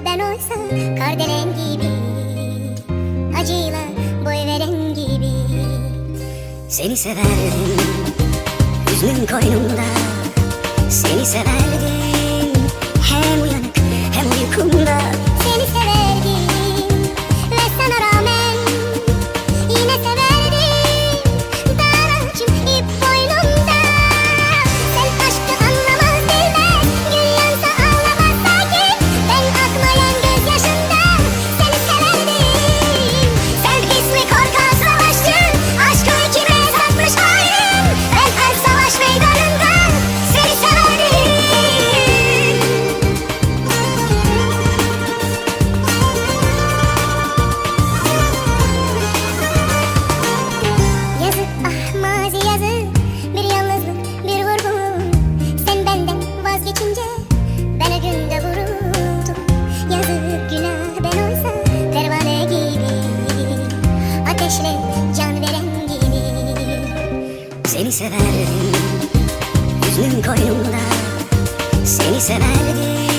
Ben oysa kardelen gibi Acıyla boy veren gibi. Seni severdim Hüznün koynumda. Seni severdim Hem uyanık hem uykumda. seni severdim Hüznün koynumda seni severdim.